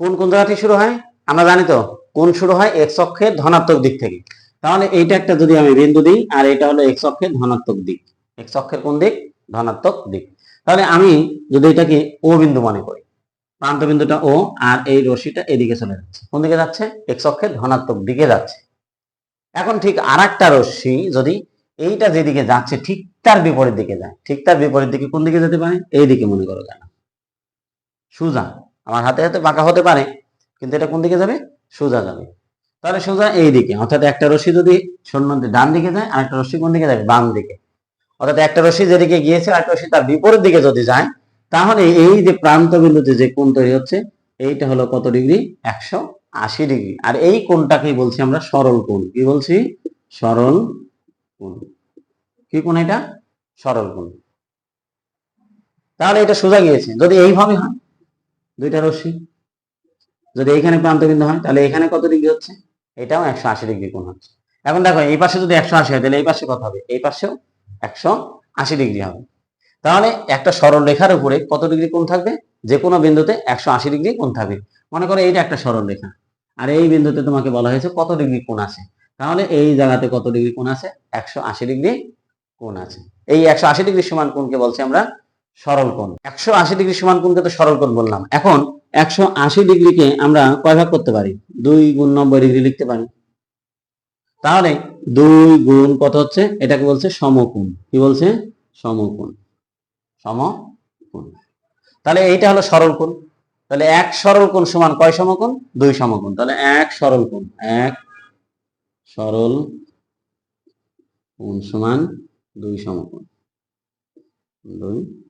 কোন কোন জায়গা থেকে শুরু হয়? আমরা জানি তো কোন শুরু হয়? এক্স অক্ষের ধনাত্মক দিক থেকে। তাহলে এইটা একটা যদি আমি বিন্দু দিই, আর এটা হলো এক্স অক্ষের ধনাত্মক দিক। এক্স অক্ষের কোন দিক? ধনাত্মক দিক। তাহলে আমি যদি এটাকে ও বিন্দু মনে করি, প্রান্ত বিন্দুটা ও আর এই রশ্মিটা এদিকে চলে যাচ্ছে। কোন দিকে যাচ্ছে? এক্স অক্ষের ধনাত্মক দিকে যাচ্ছে। এখন ঠিক আর একটা রশ্মি যদি এইটা যেদিকে যাচ্ছে, ঠিক তার বিপরীত দিকে যায়। ঠিক তার বিপরীত দিকে কোন দিকে যেতে পারে? এই দিকে মনে করো কেন? সোজা আমার হাতে হাতে বাঁকা হতে পারে, কিন্তু এটা কোন দিকে যাবে? সোজা যাবে। তাহলে সোজা এই দিকে, অর্থাৎ একটা রশ্মি যদি শূন্য ডান দিকে যায় আর একটা রশ্মি কোন দিকে যাবে? বাম দিকে। অর্থাৎ একটা রশ্মি যেদিকে গিয়েছে আর একটা রশ্মি তার বিপরীত দিকে যদি যায়, তাহলে এই যে প্রান্ত বিন্দুতে যে কোণ তৈরি হচ্ছে, এইটা হলো কত ডিগ্রি? একশো আশি ডিগ্রি। আর এই কোণটাকেই বলছি আমরা সরল কোণ। কি বলছি? সরল কোণ। কি কোণ এটা? সরল কোণ। তাহলে এটা সোজা গিয়েছে। যদি এইভাবে হয় দুইটা রশ্মি। যদি এইখানে প্রান্ত বিন্দু হয়, তাহলে এখানে কত ডিগ্রি হচ্ছে? এটাও একশো আশি ডিগ্রি কোণ হচ্ছে। এখন দেখো, এই পাশে যদি একশো আশি হয়, তাহলে এই পাশে কত হবে? এই পাশেও একশো আশি ডিগ্রি হবে। তাহলে একটা সরল রেখার উপরে কত ডিগ্রি কোণ থাকবে? যে কোনো বিন্দুতে একশো আশি ডিগ্রি কোণ থাকবে। মনে করো এইটা একটা সরল রেখা আর এই বিন্দুতে তোমাকে বলা হয়েছে কত ডিগ্রি কোণ আছে? তাহলে এই জায়গাতে কত ডিগ্রি কোণ আছে? একশো আশি ডিগ্রি কোণ আছে। এই একশো আশি ডিগ্রি সমান কোণকে বলছি আমরা সরল কোণ। একশো আশি ডিগ্রি সমান কোণকে তো সরল কোণ বললাম। এখন একশো আশি ডিগ্রিকে আমরা কয় ভাগ করতে পারি? দুই গুণ নব্বই ডিগ্রি লিখতে পারি। তাহলে দুই গুণ কত হচ্ছে? এটাকে বলছে সমকোণ। কি বলছে? সমকোণ। সমকোণ। তাহলে এইটা হলো সরল কোণ। তাহলে এক সরল কোণ সমান কয় সমকোণ? দুই সমকোণ। তাহলে এক সরল কোণ। এক সরল কোণ সমান দুই সমকোণ। দুই